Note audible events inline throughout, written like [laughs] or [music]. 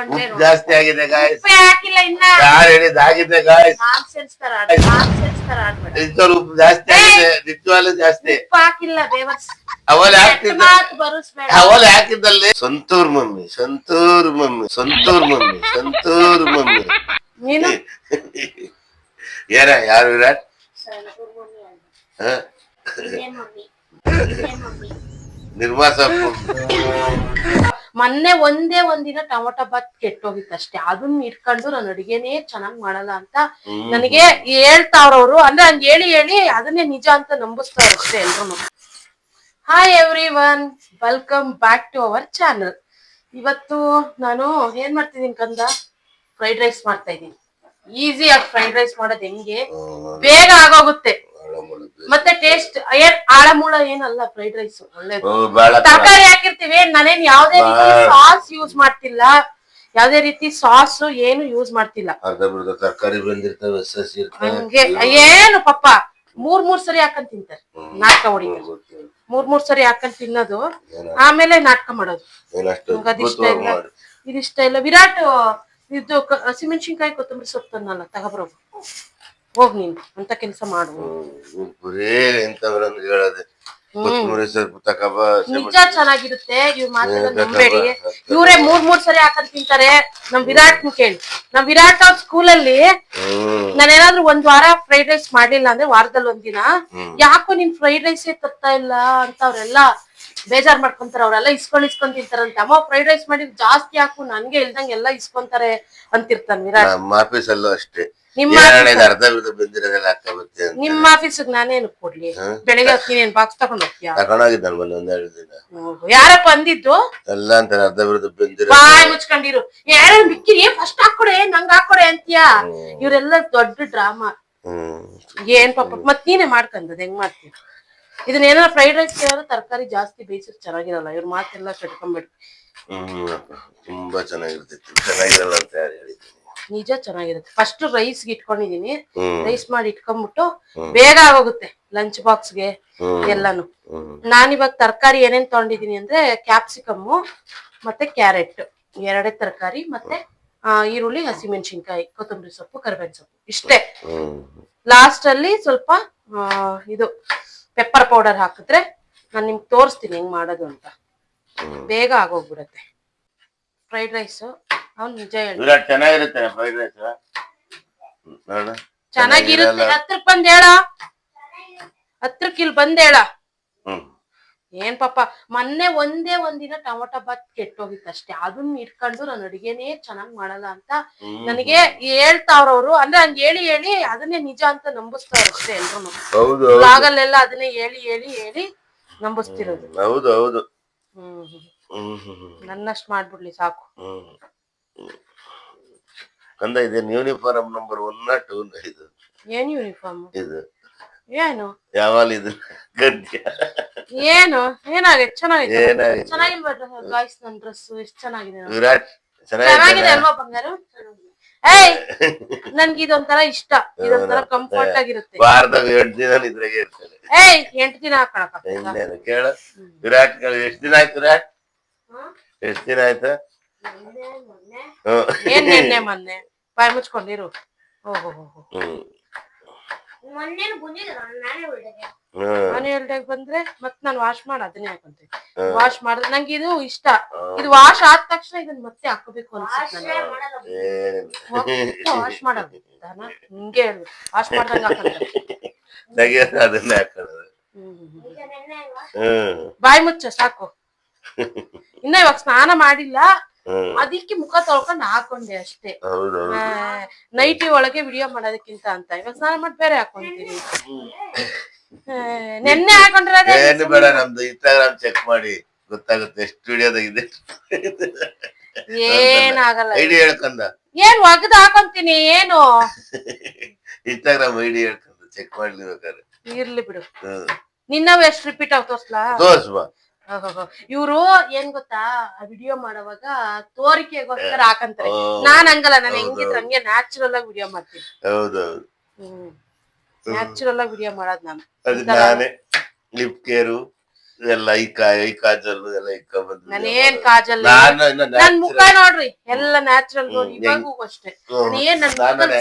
ಉಪ್ಪು ಜಾಸ್ತಿ ಆಗಿದೆ ಗಾಯ್ಸ್ ಉಪ್ಪೇ ಹಾಕಿಲ್ಲ ಇನ್ನ. ಯಾರು ಹೇಳಿದ್ ಆಗಿದೆ ಗಾಯ್ಸ್ ನಿಜವಾಗ್ಲೂ ಉಪ್ಪು ಜಾಸ್ತಿ ಆಗಿದೆ ನಿಜವಾಗ್ಲೂ ಜಾಸ್ತಿ. ಉಪ್ಪು ಹಾಕಿಲ್ಲ ದೇವರ್ಸ್ ಅವಲ್ ಹಾಕ್ತಿದ್ದ ಅವಲ್ ಹಾಕಿದ್ದಲ್ಲಿ Santoor mummy Santoor mummy Santoor mummy Santoor mummy. ನೀನು? [laughs] ಏನ ಯಾರು ವಿರಾಟ್? ಹ? [laughs] ಮೊನ್ನೆ ಒಂದೇ ಒಂದಿನ ಟೊಮೊಟೊ ಬಾತ್ ಕೆಟ್ಟೋಗಿತ್ತು ಅಷ್ಟೇ. ಅದನ್ನ ಇಟ್ಕೊಂಡು ನಾನು ಅಡಿಗೆನೇ ಚೆನ್ನಾಗ್ ಮಾಡಲ್ಲ ಅಂತ ನನಗೆ ಹೇಳ್ತಾವ್ರವ್ರು. ಅಂದ್ರೆ ಹಂಗ್ ಹೇಳಿ ಹೇಳಿ ಅದನ್ನೇ ನಿಜ ಅಂತ ನಂಬಿಸ್ತಾರೆ ಅಷ್ಟೇ ಎಲ್ರು hi everyone welcome back to our channel ಇವತ್ತು ನಾನು ಏನ್ ಮಾಡ್ತಿದ್ದೀನಿ ಕಂದ? ಫ್ರೈಡ್ ರೈಸ್ ಮಾಡ್ತಾ ಇದ್ದೀನಿ. ಈಸಿ ಆಗಿ ಫ್ರೈಡ್ ರೈಸ್ ಮಾಡೋದು ಹೆಂಗೆ? ಬೇಗ ಆಗೋಗುತ್ತೆ. ಮತ್ತೆ ಟೇಸ್ಟ್ ಏನ್ ಆಳಮೂಳ ಏನಲ್ಲ ಫ್ರೈಡ್ ರೈಸ್ ಒಳ್ಳೇದು. ತರಕಾರಿ ಹಾಕಿರ್ತೀವಿ ನಾನೇನ್ ಯಾವ್ದೇ ರೀತಿ ಸಾಸ್ ಯೂಸ್ ಮಾಡ್ತಿಲ್ಲ. ಯಾವ್ದೇ ರೀತಿ ಸಾಸ್ ಏನು ಯೂಸ್ ಮಾಡ್ತಿಲ್ಲ. ಅರ್ಧ ತರಕಾರಿ ಬಂದಿರ್ತವೆ ಸಸಿ ಇರ್ತವೆ. ಹಂಗೆ ಏನು ಪಪ್ಪ ಮೂರ್ ಮೂರ್ ಸರಿ ಹಾಕೊಂಡ್ ತಿಂತಾರೆ ನಾಟಕ ಹೊಡಿ ಮೂರ್ ಮೂರ್ ಸರಿ ಹಾಕೊಂಡ್ ತಿನ್ನೋದು ಆಮೇಲೆ ನಾಟಕ ಮಾಡೋದು. ಅದಿಷ್ಟ ಇಲ್ಲ. ಇದಿಷ್ಟ ಇಲ್ಲ. ವಿರಾಟ್ ಇದು ಹಸಿಮೆಣಸಿನ್ಕಾಯಿ ಕೊತ್ತಂಬರಿ ಸೊಪ್ಪು ತಂದಲ್ಲ ತಗೊಬರೋ ಹೋಗ್ ನೀನು ಅಂತ ಕೆಲಸ ಮಾಡು. ಬರೇ ಎಂತವ್ರನ್ನ ಹೇಳದೆ. ಕೊತ್ತಂಬರಿ ಸ್ವಲ್ಪ ತಕಬ ನಿಜ ಚೆನ್ನಾಗಿರುತ್ತೆ ಇವ್ ಮಾತ್ರ ನಂಬೇಡಿ ಇವ್ರೇ ಮೂರ್ ಮೂರ್ ಸರಿ ಹಾಕೊಂಡ್ ತಿಂತಾರೆ. ನಮ್ ವಿರಾಟ್ ಕೇಳಿ ನಮ್ ವಿರಾಟ್ ಅವ್ರ ಸ್ಕೂಲಲ್ಲಿ ನಾನು ನಾನೇನಾದ್ರೂ ಒಂದ್ ವಾರ ಫ್ರೈಡ್ ರೈಸ್ ಮಾಡ್ಲಿಲ್ಲ ಅಂದ್ರೆ ವಾರದಲ್ಲಿ ಒಂದಿನ ಯಾಕೋ ನೀನ್ ಫ್ರೈಡ್ ರೈಸೇ ತರ್ತಾ ಇಲ್ಲ ಅಂತ ಅವ್ರೆಲ್ಲ ಬೇಜಾರ್ ಮಾಡ್ಕೊಂತಾರ. ಅವ್ರೆಲ್ಲ ಇಸ್ಕೊಂಡ್ ಇಸ್ಕೊಂಡ್ ತಿಂತಾರಂತೆ. ಅಮ್ಮ ಫ್ರೈಡ್ ರೈಸ್ ಮಾಡಿ ಜಾಸ್ತಿ ಹಾಕು ನನ್ಗೆ ಇಲ್ದಂಗೆಲ್ಲ ಇಸ್ಕೊಂತಾರೆ ಅಂತಿರ್ತಾನೆ ವಿರಾಟ್. ನಮ್ಮ ಅಷ್ಟೇ. ನಿಮ್ಮ ಇದು ಅರ್ಧ ಬಿದ್ದು ಬಂದಿರೋದೆಲ್ಲ ಅಂತ. ನಿಮ್ಮ ಆಫೀಸ್ಗೆ ನಾನೇನು ಕೊಡ್ಲಿ? ಬೆಳಿಗ್ಗೆ ಹೊತ್ತು ನೀನೇನ್ ಬಾಕ್ಸ್ ತಗೊಂಡ್ ಹೋಗ್ತೀಯ? ತಗೊಂಡೋಗಿದ್ದ ನಾನು ಮೊನ್ನೆ ಒಂದೆರಡು ದಿನ. ಯಾರಪ್ಪ ಅಂದಿದ್ದು? ಎಲ್ಲ ಅಂತಾರೆ ಅರ್ಧ ಬಿದ್ದು ಬಂದಿರೋ ಬಾಯ್ ಮುಚ್ಕೊಂಡಿರು. ಯಾರು ಮಿಕ್ಕಿರಿ ಫಸ್ಟ್ ಹಾಕೊಡೆ ನಂಗ್ ಹಾಕೊಡೆ ಅಂತೀಯ? ಇವ್ರೆಲ್ಲ ದೊಡ್ಡ ಡ್ರಾಮಾ ಹ್ಮ್. ಏನ್ ಪಾಪ ಮತ್ ನೀನೇ ಮಾಡ್ಕಂದದ್ ಹೆಂಗ್ ಮಾಡ್ತೀಯ? ಇದನ್ನ ಏನಾರ ಫ್ರೈಡ್ ರೈಸ್ ಏನಾದ್ರು ತರಕಾರಿ ಜಾಸ್ತಿ ಬೇಯಿಸಿದ್ರೆ ಚೆನ್ನಾಗಿರಲ್ಲ. ಇವ್ರ ಮಾತೆಲ್ಲ ಕಟ್ಕೊಂಡ್ಬಿಡ್ ಹ್ಮ್ ಅಪ್ಪ. ತುಂಬಾ ಚೆನ್ನಾಗಿರ್ತೈತಿ ಚೆನ್ನಾಗಿರಲ್ಲ ಅಂತ ಯಾರು ಹೇಳಿದ್ದೀನಿ ನಿಜ ಚೆನ್ನಾಗಿರುತ್ತೆ ಫಸ್ಟ್ ರೈಸ್ಗೆ ಇಟ್ಕೊಂಡಿದೀನಿ. ರೈಸ್ ಮಾಡಿ ಇಟ್ಕೊಂಡ್ಬಿಟ್ಟು ಬೇಗ ಆಗೋಗುತ್ತೆ ಲಂಚ್ ಬಾಕ್ಸ್ಗೆ ಎಲ್ಲಾನು. ನಾನಿವಾಗ ತರಕಾರಿ ಏನೇನ್ ತಗೊಂಡಿದೀನಿ ಅಂದ್ರೆ ಕ್ಯಾಪ್ಸಿಕಮ್ಮು ಮತ್ತೆ ಕ್ಯಾರೆಟ್ ಎರಡೇ ತರಕಾರಿ ಮತ್ತೆ ಈರುಳ್ಳಿ ಹಸಿಮೆಣಸಿನ್ಕಾಯಿ ಕೊತ್ತಂಬರಿ ಸೊಪ್ಪು ಕರಿಬೇವಿನ ಸೊಪ್ಪು. ಇಷ್ಟೇ. ಲಾಸ್ಟ್ ಅಲ್ಲಿ ಸ್ವಲ್ಪ ಇದು ಪೆಪ್ಪರ್ ಪೌಡರ್ ಹಾಕಿದ್ರೆ ನಾನು ನಿಮ್ಗೆ ತೋರಿಸ್ತೀನಿ ಹೆಂಗ್ ಮಾಡೋದು ಅಂತ. ಬೇಗ ಆಗೋಗ್ಬಿಡತ್ತೆ. ಫ್ರೈಡ್ ರೈಸ್ ಅವ್ನು ನಿಜ ಹೇಳಿ. ವಿರಾಟ್ ಚೆನ್ನಾಗಿರುತ್ತೆ ಫ್ರೈಡ್ ರೈಸ್ ನೋಡ ಚೆನ್ನಾಗಿರುತ್ತೆ. ಹತ್ರಕ್ ಬಂದ್ ಹೇಳ. ಹತ್ರಕ್ ಇಲ್ಲಿ ಬಂದ್ ಹೇಳ. ಹ್ಮ್. ಏನ್ ಪಾಪ ಮೊನ್ನೆ ಒಂದೇ ಒಂದಿನ ಟೊಮೊಟೊ ಬಾತ್ ಕೆಟ್ಟೋಗಿತ್ತು ಅಷ್ಟೇ. ಅದನ್ನ ಇಟ್ಕೊಂಡು ನಾನು ಅಡಿಗೆನೇ ಚೆನ್ನಾಗ್ ಮಾಡಲ್ಲ ಅಂತ ನನಗೆ ಹೇಳ್ತಾವ್ರವ್ರು. ಅಂದ್ರೆ ಹಂಗ ಹೇಳಿ ಹೇಳಿ ಅದನ್ನೇ ನಿಜ ಅಂತ ನಂಬಿಸ್ತಾರ ಅಷ್ಟೇ ಎಲ್ರು ಹೌದು ಬ್ಲಾಗಲ್ಲೆಲ್ಲ ಅದನ್ನೇ ಹೇಳಿ ಹೇಳಿ ಹೇಳಿ ನಂಬಿಸ್ತಿರೋದು. ಹೌದು ಹೌದು. ಹ್ಮ್. ಹ್ಮ್ ಹ್ಮ್ ಹ್ಮ್. ನನ್ನಷ್ಟು ಮಾಡ್ಬಿಡ್ಲಿ ಸಾಕು. ಹ್ಮ್. ಕಂದ ಇದೇನು ಯೂನಿಫಾರ್ಮ್ ನಂಬರ್ ಒನ್ ಟೂ ಇದು. ಏನ್ ಯೂನಿಫಾರ್ಮ್ ಇದು. ಏನು? ಯಾವಾಗ ಇದು ಗದ್ಯ ಏನು? ಏನಾಗಿದೆ ಚೆನ್ನಾಗಿದೆ ಏನಾಗಿದೆ ಚೆನ್ನಾಗಿಲ್ವಾ ಗಾಯ್ಸ್ ನನ್ನ ಡ್ರೆಸ್ ಎಷ್ಟು ಚೆನ್ನಾಗಿದೆ ನೋಡಿ. ವಿರಾಟ್ ಚೆನ್ನಾಗಿದೆ ಚೆನ್ನಾಗಿದೆ ಅಲ್ವಾ ಬಂಗಾರು? ಏಯ್! ನನ್ಗೆ ಇದೊಂಥರ ಇಷ್ಟ. ಇದೊಂಥರ ಕಂಫರ್ಟ್ ಆಗಿರುತ್ತೆ. ವಾರದಾಗ ಎಂಟು ದಿನ ಇದ್ರಾಗೆ ಇರ್ತಾರೆ. ಏಯ್! ಎಂಟು ದಿನ ಹಾಕೊಳಕ ಇನ್ನೇನು ಕೇಳ? ವಿರಾಟ್ ಎಷ್ಟು ದಿನ ಆಯ್ತು ವಿರಾಟ್? ಎಷ್ಟ್ ದಿನ ಆಯ್ತು. ಏನ್ ನಿನ್ನೆ ಮೊನ್ನೆ. ಬಾಯಿ ಮುಚ್ಕೊಂಡಿರು ಓಹೋ ನಾನು ಹೇಳ್ದಾಗ ಬಂದ್ರೆ ಮತ್ ನಾನು ವಾಶ್ ಮಾಡ ಅದನ್ನೇ ಹಾಕೊಂತೀನಿ ವಾಶ್ ಮಾಡಿದ್ರೆ ನಂಗೆ ಇದು ಇಷ್ಟ. ಇದು ವಾಶ್ ಆದ ತಕ್ಷಣ ಇದನ್ನ ಮತ್ತೆ ಹಾಕೋಬೇಕು ಅನ್ಸುತ್ತೆ ವಾಶ್ ಮಾಡೋದು ಹಿಂಗೆ ಹೇಳು ವಾಶ್ ಮಾಡ್ದಂಗ ಅದನ್ನೇ ಬಾಯಿ ಮುಚ್ಚ ಸಾಕು. ಇನ್ನ ಇವಾಗ ಸ್ನಾನ ಮಾಡಿಲ್ಲ. ಅದಕ್ಕೆ ಮುಖ ತೊಳ್ಕೊಂಡು ಹಾಕೊಂಡೆ ಅಷ್ಟೇ. ನೈಟಿ ಒಳಗೆ ವಿಡಿಯೋ ಮಾಡೋದಕ್ಕಿಂತ ಅಂತ. ಇವಾಗ ಸ್ನಾನ ಮಾಡಿ ಬೇರೆ ಹಾಕೊಂತೀನಿ. ನೆನ್ನೆ ಹಾಕೊಂಡ್ರೆ ಏನು ಬೇಡ ನಮ್ದು ಇನ್ಸ್ಟಾಗ್ರಾಮ್ ಚೆಕ್ ಮಾಡಿ. ಗೊತ್ತಾಗುತ್ತೆ ಎಷ್ಟು ವಿಡಿಯೋದಾಗ ಇದೆ ಏನಾಗಲ್ಲ ಐಡಿ ಹೇಳ್ಕಂದ ಏನ್ ಒಗದು ಹಾಕೊಂತೀನಿ ಏನು? ಇನ್ಸ್ಟಾಗ್ರಾಮ್ ಐಡಿ ಹೇಳ್ಕಂದ ಚೆಕ್ ಮಾಡ್ಲಿ ಬೇಕಾದ್ರೆ. ಇರ್ಲಿ ಬಿಡು. ನಿನ್ನವ್ ಎಷ್ಟ್ ರಿಪೀಟ್ ಆಗ್ ತೋರ್ಸ್ಲಾ? ತೋರ್ಸ್ ಬಾ. ಇವ್ರು ಏನ್ ಗೊತ್ತಾ? ವಿಡಿಯೋ ಮಾಡುವಾಗ ತೋರಿಕೆಗೋಸ್ಕರ ಹಾಕಂತಾರೆ. ನಾನ್ ಹಂಗಲ್ಲ ನಾನು ಹೆಂಗಿದ್ರೆ ಹಂಗೆ ನ್ಯಾಚುರಲ್ ಆಗಿ ವಿಡಿಯೋ ಮಾಡ್ತೀನಿ. ಹೌದೌದು ಹ್ಮ್. ನ್ಯಾಚುರಲ್ ಆಗಿ ವಿಡಿಯೋ ಮಾಡೋದ್ ನಾನು. ಅದು ನಾನೇ. ಲಿಪ್ ಕೇರು ಎಲ್ಲ ಈ ಕಾ ಈ ಕಾಜಲ್ ಎಲ್ಲ ಇಕ್ಕ ಬಂದು ನಾನೇನ್ ಕಾಜಲ್ ನಾನು ಮುಖ ನೋಡ್ರಿ ಎಲ್ಲ ನ್ಯಾಚುರಲ್ ಇವಾಗೂ ಅಷ್ಟೇ. ಏನ್ ನನ್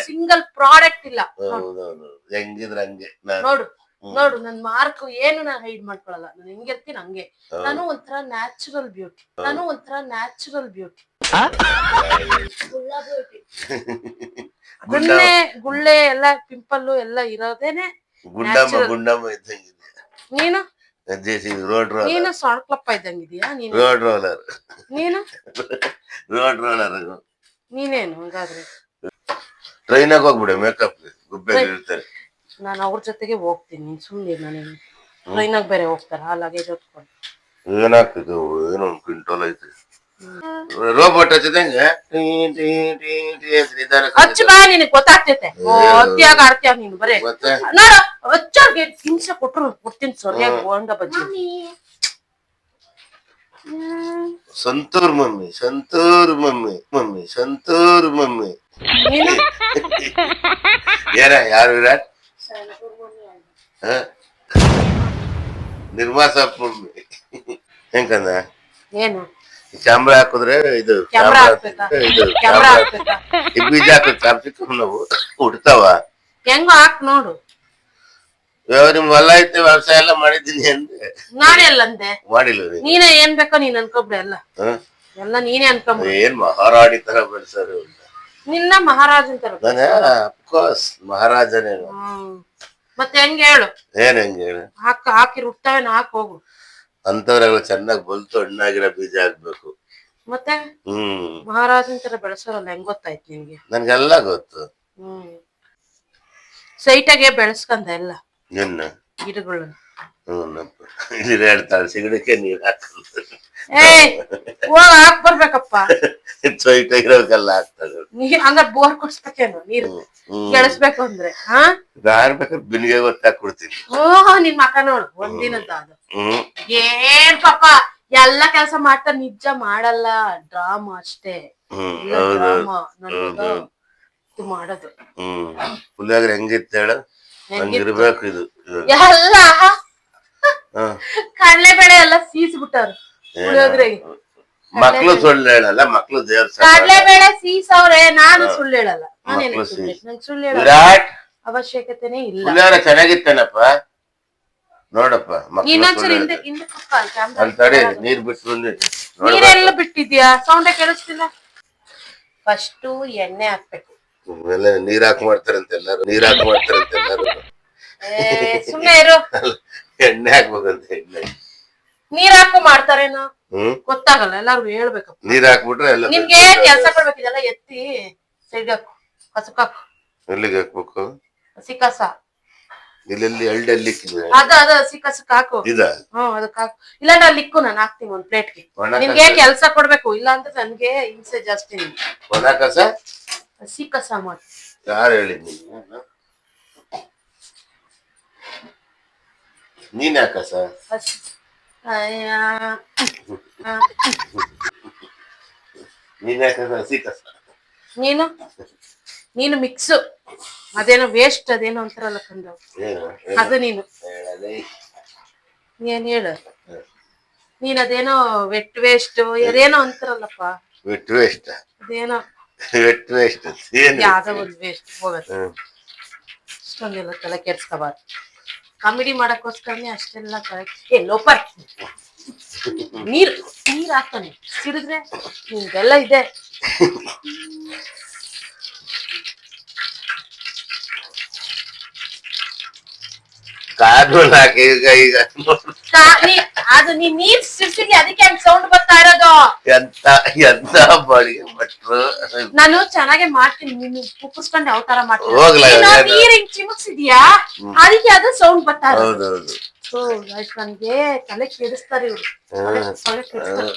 ಸಿಂಗಲ್ ಪ್ರಾಡಕ್ಟ್ ಇಲ್ಲ. ಹೌದೌದು ಹೆಂಗಿದ್ರ ಹಂಗೆ ನಾನು ನೋಡು. ನನ್ ಮಾರ್ಕ್ ಏನು ನಾನು ಹೈಡ್ ಮಾಡ್ಕೊಳಲ್ಲ. ನಾನು ಹೆಂಗಿರ್ತೀನಿ ಹಂಗೆ. ನಾನು ಒಂಥರ ನ್ಯಾಚುರಲ್ ಬ್ಯೂಟಿ ನಾನು ಒಂಥರ ನ್ಯಾಚುರಲ್ ಬ್ಯೂಟಿ ಗುಳ್ಳೆ ಗುಳ್ಳೆ ಎಲ್ಲ ಪಿಂಪಲ್ ಎಲ್ಲ ಇರೋದೇನೆ ಗುಂಡಮ್ಮ. ಗುಂಡಮ್ಮ ಇದ್ದಂಗಿದೆ ನೀನು? ರೋಡ್ ರೋಲರ್ ನೀನು ಸೊಣಕ್ಲಪ್ಪ ಇದ್ದಂಗಿದೀಯಾ ನೀನು? ರೋಡ್ ರೋಲರ್ ನೀನು? ರೋಡ್ ರೋಲರ್ ನೀನೇನು ಹಂಗಾದ್ರೆ? ಟ್ರೈನಾಗ ಹೋಗ್ಬಿಡು ಮೇಕಪ್ ಗುಬ್ಬೆ ಇರ್ತಾರೆ. ನಾನು ಅವ್ರ ಜೊತೆಗೆ ಹೋಗ್ತೀನಿ ಸುಮ್ಮನೆ ಸುಮ್ನೆ ನನಗೆ ಟ್ರೈನಾಗ ಬೇರೆ ಹೋಗ್ತಾರ ಆ ಲಗೇಜ್ ಹೊತ್ಕೊಂಡು. ಏನಾಗ್ತದೆ? ಏನೋ ಒಂದು ಕ್ವಿಂಟಲ್ ಐತೆ. ರೋಬೋಟ್ ಹಚ್ಚದಂಗೆ ಹಚ್ಚ ಬಾ ನಿನಗ್ ಗೊತ್ತಾಗ್ತೈತೆ. ಓ ಅತ್ಯಾಗ ಆಡ್ತ್ಯಾಗ ನೀನು ಬರೇ. ಮತ್ತೆ? ನೋಡು ಹಚ್ಚೋರ್ಗೆ ಹಿಂಸೆ ಕೊಟ್ರು ಕೊಡ್ತೀನಿ ಸರಿಯಾಗಿ bonda bajji. Santoor mummy Santoor mummy mummy Santoor mummy. ಯಾರ ಏನ ಯಾರು ವಿರಾಟ್ ಮಮ್ಮಿ ಹೆಂಗಂದ? ಏನು? ಕ್ಯಾಮ್ರಾ ಹಾಕಿದ್ರೆ ಇದು ಇದು ಬೀಜ ಹಾಕಿ ಕಾರ್ತಿಕ್ ನಾವು ಹುಡ್ತಾವ. ಹೆಂಗ ಹಾಕ್ ನೋಡು. ಇವಾಗ ನಿಮ್ ಹೊಲ ಐತೆ ವ್ಯವಸಾಯ ಎಲ್ಲ ಮಾಡಿದ್ದೀನಿ ಅಂದ್ರೆ ನಾನೆಲ್ಲ ಅಂದೆ ಮಾಡಿಲ್ಲ ನೀನ. ಏನ್ ಬೇಕೋ ನೀನ್ ಅನ್ಕೊಬ್ರೆ ಎಲ್ಲ? ಎಲ್ಲ ನೀನೇ ಅನ್ಕೊಂಬ ಏನ್ ಮಹಾರಾಣಿ ತರ ಬೆಳೆಸಾರ ನಿನ್ನ ಮಹಾರಾಜನ್ ತರ ನಾನು ಅಫ್ಕೋರ್ಸ್ ಮಹಾರಾಜನೇ ಹ್ಮ್. ಮತ್ತೆ ಹೆಂಗ್ ಹೇಳು? ಏನ್ ಹೆಂಗೆ ಹೇಳು? ಹಾಕ ಹಾಕಿ ರುಟ್ಟಾವೇನ ಹಾಕ್ ಹೋಗು. ಅಂತವ್ರೆಲ್ಲ ಚೆನ್ನಾಗಿ ಬಲ್ತು ಹಣ್ಣಾಗಿರೋ ಬೀಜ ಹಾಕ್ಬೇಕು. ಮತ್ತೆ? ಹ್ಮ್. ಮಹಾರಾಜನ್ ತರ ಬೆಳೆಸೋರಲ್ಲ ಹೆಂಗ್ ಗೊತ್ತಾಯ್ತು ನಿನ್ಗೆ? ನನ್ಗೆಲ್ಲ ಗೊತ್ತು. ಹ್ಮ್. ಸೈಟಾಗೆ ಬೆಳೆಸ್ಕಂದ ಎಲ್ಲ. ನಿನ್ನ? ಗಿಡಗಳನ್ನ ಇಲ್ಲಿ ಹೇಳ್ತಾಳೆ ಸಿಗಡಕ್ಕೆ ನೀರ್ ಹಾಕಲ್ಲ ಏಯ್ ಹೋಗ ಹಾಕ್ ಬರ್ಬೇಕಪ್ಪ. ಸೈಟ್ ಆಗಿರೋಕೆಲ್ಲ ನೀ ಹಂಗ ಬೋರ್ ಕೊಡ್ಸ್ಬೇಕೇನು ನೀರು? ಕೆಳಸ್ಬೇಕು ಅಂದ್ರೆ ಹಾ? ನಾನ್ ಬೇಕಾದ್ರೆ ಬಿನ್ಗೆ ಗೊತ್ತಾಕ್ ಕೊಡ್ತೀನಿ. ಓಹೋ ನಿನ್ ಮಕ ನೋಡು ಒಂದಿನದ ಅದು. ಹ್ಮ್. ಏನ್ ಪಾಪ ಎಲ್ಲ ಕೆಲಸ ಮಾಡ್ತಾ ನಿಜ ಮಾಡಲ್ಲ ಡ್ರಾಮಾ ಅಷ್ಟೇ. ಹ್ಮ್ ಹೌದು. ಇದು ಮಾಡೋದು. ಹ್ಮ್. ಪುಳಿಯೋಗರೆ ಹೆಂಗಿತ್ತು ಹೇಳು? ಹೆಂಗಿತ್ತು? ಹಂಗಿರ್ಬೇಕು ಇದು. ಎಲ್ಲ? ಕಡಲೆ ಕಡಲೆಬೇಳೆ ಎಲ್ಲ ಸೀಸ್ಬಿಟ್ಟಾರ ಪುಳಿಯೋಗರೆ ಮಕ್ಳು ಸುಳ್ಳು ಹೇಳಲ್ಲ ಮಕ್ಳು ದೇವ್ರ ಬೇಡ ಸೀಸವ್ರೆ ನಾನು ಸುಳ್ಳು ಹೇಳಲ್ಲ. ನಾನೇನು ನಂಗೆ ಸುಳ್ಳು ಹೇಳೋ ವಿರಾಟ್? ಅವಶ್ಯಕತೆನೇ ಇಲ್ಲ. ಪುಳಿಯೋಗರೆ ಚೆನ್ನಾಗಿತ್ತೇನಪ್ಪ? ನೋಡಪ್ಪ ಇನ್ನೊಂದ್ಸರಿ ಹಿಂದೆ. ಹಿಂದೆ ಕುಕ್ಕ ಅಲ್ಲಿ ಅಲ್ಲಿ ತಡಿ camera. ನೀರ್ ಬಿಟ್ಟು ಬಂದಿ ನೀರೆಲ್ಲ ಬಿಟ್ಟಿದ್ಯಾ? ಸೌಂಡೇ ಕೇಳಿಸ್ತಿಲ್ಲ? ಫಸ್ಟು ಎಣ್ಣೆ ಹಾಕ್ಬೇಕು. ಎಲ್ಲ ನೀರ್ ಹಾಕ್ ಮಾಡ್ತಾರಂತೆ ಎಲ್ಲಾರು ನೀರ್ ಹಾಕ್ ಮಾಡ್ತಾರಂತೆ ಎಲ್ಲಾರು. ಏ, ಸುಮ್ನೆ ಇರು. ಎಣ್ಣೆ ಹಾಕ್ಬೇಕಂತ ಎಣ್ಣೆ. ನೀರ್ ಹಾಕು ಮಾಡ್ತಾರೇನೋ? ಹ್ಮ್? ಗೊತ್ತಾಗಲ್ಲ ಎಲ್ಲಾರು ಹೇಳ್ಬೇಕು. ನೀರ್ ಹಾಕ್ಬಿಟ್ರೆ ಎಲ್ಲ ನಿಮ್ಗೆ ಕೆಲ್ಸ ಕೊಡ್ಬೇಕಿದೆಲ್ಲ ಎತ್ತಿ ಸೈಡ್ ಹಾಕು ಕಾಕು ಹಾಕು. ಎಲ್ಲಿಗೆ ಹಾಕ್ಬೇಕು? ಹಸಿ ಕಸ. ಇಲ್ಲೆಲ್ಲಿ ಎಳ್ಳೆಲ್ಲಿ ಅದ ಅದ ಹಸಿ ಕಸಕ್ ಹಾಕು. ಇದ? ಹ್ಮ್ ಅದಕ್ ಹಾಕು. ಇಲ್ಲಾಂದ್ರೆ ಅಲ್ಲಿ ಇಕ್ಕು ನಾನು ಹಾಕ್ತೀನಿ ಒಂದ್ ಪ್ಲೇಟ್ಗೆ. ಒಣ ನಿಮ್ಗೆ ಕಸ. ಕೆಲ್ಸ ಕೊಡ್ಬೇಕು? ಇಲ್ಲ ಅಂದ್ರೆ ನನ್ಗೆ ಹಿಂಸೆ ಜಾಸ್ತಿ ನಿಮ್ಗೆ. ಒಣ ಕಸ? ಹಸಿ ಕಸ ಮಾಡಿ. ಯಾರು ಹೇಳಿದ್ ನೀನು? ನೀನ್ ಯಾಕ ಕಸ? ಹಸಿ. ಅಯ್ಯ. ಆ, ನೀನ್ ಯಾಕ ಹಸಿ ಕಸ ನೀನು ನೀನು ಮಿಕ್ಸ್ ಅದೇನೋ ವೇಸ್ಟ್ ಅದೇನೋ ಅಂತಾರಲ್ಲ ಕಂಡು ಏನು ಅದು ನೀನು ಹೇಳಲೇ ಏನ್ ಹೇಳು ನೀನ್ ಅದೇನೋ ವೆಟ್ ವೇಸ್ಟ್ ಅದೇನೋ ಅಂತಾರಲ್ಲಪ್ಪ ವೆಟ್ ವೇಸ್ಟ್ ಅದೇನೋ ವೆಟ್ ವೇಸ್ಟ್ ಏನು ಯಾವ್ದೋ ಒಂದು ವೇಸ್ಟ್ ಹೋಗತ್ತೆ ಹ್ಮ್. ಅಷ್ಟೊಂದೆಲ್ಲ ತಲೆ ಕೆಡ್ಸ್ಕೋಬಾರ್ದು ಕಾಮಿಡಿ ಮಾಡಕ್ಕೋಸ್ಕರನೇ ಅಷ್ಟೆಲ್ಲ ಕರೆಕ್ಟ್ ಏ ಲೋಪರ್! ನೀರ್ ನೀರ್ ಹಾಕ್ತಾನೆ. ಸಿಡಿದ್ರೆ ನಿಮ್ಗೆಲ್ಲ ಇದೆ. ಕಾದು ಹಾಕಿ ಈಗ ಈಗ ಕಾ- ನೀ- ಅದು ನೀ ನೀರ್ ಸಿಡ್ಸಿದ್ಯ? ಅದಕ್ಕೆ ಹಂಗ್ ಸೌಂಡ್ ಬರ್ತಾ ಇರೋದು? ಎಂತ ಎಂತ ಬಾಡಿಗೆ ಭಟ್ರು? ನಾನು ಚೆನ್ನಾಗೆ ಮಾಡ್ತೀನಿ ನೀನು ಕುಕ್ಕರ್ಸ್ಕೊಂಡು ಯಾವ ತರ ಮಾಡ್ತೀನಿ. ಹೋಗ್ಲಾ ನೀನು? ನೀರ್ ಹಿಂಗ್ ಚಿಮುಕ್ಸಿದ್ಯಾ? ಅದಕ್ಕೆ ಅದು ಸೌಂಡ್ ಬರ್ತಾ ಇರೋದು. ಹೌದೌದು. ಓ, ಗೈಸ್ ನನ್ಗೆ ತಲೆ ಕೆಡಿಸ್ತಾರೆ ಇವ್ರು. ತಲೆ ಕೆಡಿಸ್ತಾರೆ.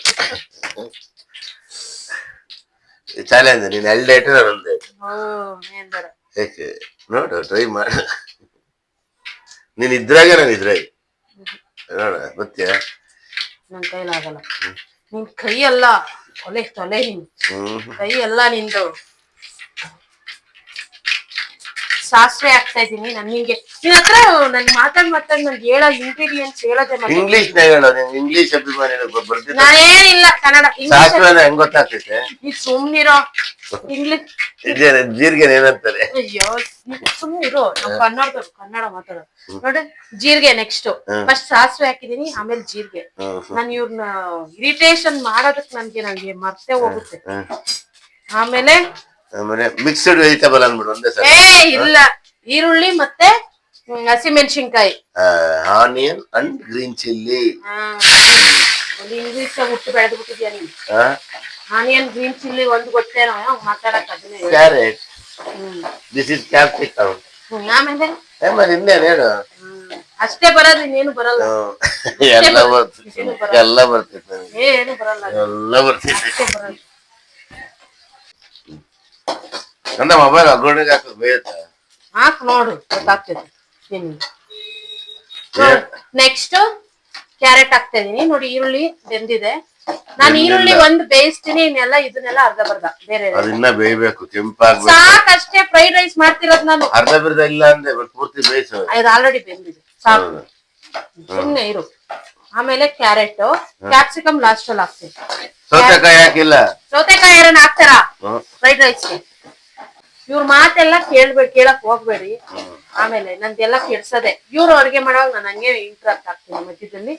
ಚಾಲೆಂಜ್ ನೀನ್ ಎರಡು ನಾನು ಒಂದು ಓ ಏನ್ ಬೇಡ. ಏಕೆ? ನೋಡು ಟ್ರೈ ಮಾಡ. ನೀನ್ ಇದ್ರಾಗೆ ನಾನು ಇದ್ರೆ. ನೋಡ ನನ್ನ ನನ್ ಕೈಲಾಗಲ್ಲ. ನಿನ್ ಕೈ ಅಲ್ಲ ತೊಲೆ ತೊಲೆ ನಿನ್. ಕೈ ಎಲ್ಲ ನಿಂದು. ಸಾಸಿವೆ ಹಾಕ್ತಾ ಇದೀನಿ ನಾನು ನಿಮ್ಗೆ ನಿನ್ ಹತ್ರ ನನ್ ಮಾತಾಡ್ ಮಾತಾಡ್ ನನ್ಗೆ ಹೇಳೋ ಇಂಗ್ರೀಡಿಯಂಟ್ಸ್ ಹೇಳೋದೇ ಮತ್ತೆ ಇಂಗ್ಲಿಷ್ ನಾಗ ಹೇಳೋ ನೀನ್ ಇಂಗ್ಲಿಷ್ ಅಭಿಮಾನಿ ಬರ್ತಿದ್ದ ನಾನೇನಿಲ್ಲ ಕನ್ನಡ. ಇಂಗ್ಲಿಷ್ ಸಾಸಿವೆನ ಹೆಂಗ್ ಗೊತ್ತಾಗ್ತೈತೆ ನೀ ಸುಮ್ನಿರೋ. ಇಂಗ್ಲಿಷ್ ಇದೇನೆ ಜೀರಿಗೆ ಏನಂತಾರೆ? ಅಯ್ಯೋ ಸುಮ್ನಿರೋ ನಾವು ಕನ್ನಡದವ್ರು ಕನ್ನಡ ಮಾತಾಡೋದು ನೋಡಿ ಜೀರಿಗೆ ನೆಕ್ಸ್ಟ್ ಫಸ್ಟ್ ಸಾಸಿವೆ ಹಾಕಿದೀನಿ ಆಮೇಲೆ ಜೀರಿಗೆ. ನಾನು ಇವ್ರನ್ನ ಇರಿಟೇಷನ್ ಮಾಡೋದಕ್ ನನ್ಗೆ ನಂಗೆ ಮರ್ತೇ ಹೋಗುತ್ತೆ. ಆಮೇಲೆ ಆಮೇಲೆ ಮಿಕ್ಸ್ಡ್ ವೆಜಿಟೇಬಲ್ ಅಂದ್ಬಿಡು ಒಂದೇ ಸಲ. ಏ ಇಲ್ಲ. ಈರುಳ್ಳಿ ಮತ್ತೆ ಹಸಿಮೆಣಸಿನ್ಕಾಯಿ. ಆನಿಯನ್ ಅಂಡ್ ಗ್ರೀನ್ ಚಿಲ್ಲಿ ಒಂದು ಇಂಗ್ಲಿಷ್ ಹುಟ್ಟು ಬೆಳೆದು ಬಿಟ್ಟಿದ್ಯಾ ನೀನು ಆನಿಯನ್ ಗ್ರೀನ್ ಚಿಲ್ಲಿ ಒಂದು ಗೊತ್ತೇನೋ ಮಾತಾಡಕ್ ಅದನ್ನೇ ಕ್ಯಾರೆಟ್. ದಿಸ್ ಇಸ್ ಕ್ಯಾಪ್ಸಿಕಮ್ ಆಮೇಲೆ? ಮತ್ತೆ ಇನ್ನೇನು ಹೇಳು? ಅಷ್ಟೇ ಬರೋದು ಇನ್ನೇನು ಬರಲ್ಲ. ಎಲ್ಲ ಬರ್ತೈತೆ ಎಲ್ಲ ಬರ್ತೈತೆ ನನಗೆ. ಏನು ಬರಲ್ಲ. ಎಲ್ಲ ಬರ್ತೈತೆ ಅಷ್ಟೇ ಬರಲ್ಲ. ನನ್ನ ಮೊಬೈಲ್ ಒಗ್ಗರಣೆಗೆ ಹಾಕೋದು ಬೇಯುತ್ತಾ ಹಾಕ್ ನೋಡು ಗೊತ್ತಾಗ್ತದೆ. ನೆಕ್ಸ್ಟ್ ಕ್ಯಾರೆಟ್ ಹಾಕ್ತಾ ಇದೀನಿ. ನೋಡಿ ಈರುಳ್ಳಿ ಬೆಂದಿದೆ. ನಾನು ಈರುಳ್ಳಿ ಒಂದು ಬೇಯಿಸ್ತೀನಿ ಇನ್ನೆಲ್ಲ ಇದನ್ನೆಲ್ಲ ಅರ್ಧ ಬರ್ಧ ಬೇರೆ ಅದು ಬೇಯಬೇಕು ಕೆಂಪಾಗ ಸಾಕಷ್ಟೇ ಫ್ರೈಡ್ ರೈಸ್ ಮಾಡ್ತಿರೋದು ನಾನು. ಅರ್ಧ ಬಿರ್ಧ ಇಲ್ಲ ಅಂದ್ರೆ ಮತ್ತೆ ಪೂರ್ತಿ ಬೇಯಿಸು. ಇದು ಆಲ್ರೆಡಿ ಬೆಂದಿದೆ. ಸಾಕು. ಸುಮ್ನೆ ಇರು. ಆಮೇಲೆ ಕ್ಯಾರೆಟ್ ಕ್ಯಾಪ್ಸಿಕಮ್ ಲಾಸ್ಟ್ ಅಲ್ಲಿ ಹಾಕ್ತೀನಿ. ಸೌತೆಕಾಯಿ ಹಾಕಿಲ್ಲ. ಸೌತೆಕಾಯಿ ಯಾರನ್ನ ಹಾಕ್ತಾರ. ಫ್ರೈಡ್ ರೈಸ್ಗೆ ಇವ್ರ ಮಾತೆಲ್ಲ ಕೇಳ್ಬೇಡಿ ಕೇಳಕ್ ಹೋಗ್ಬೇಡಿ. ಆಮೇಲೆ ನಂದೆಲ್ಲ ಕೆಡ್ಸದೆ. ಇವ್ರು ಅಡ್ಗೆ ಮಾಡುವಾಗ ನಾನು ಹಂಗೆ ಇಂಟ್ರಾಕ್ಟ್ ಆಗ್ತೀನಿ ಮಧ್ಯದಲ್ಲಿ.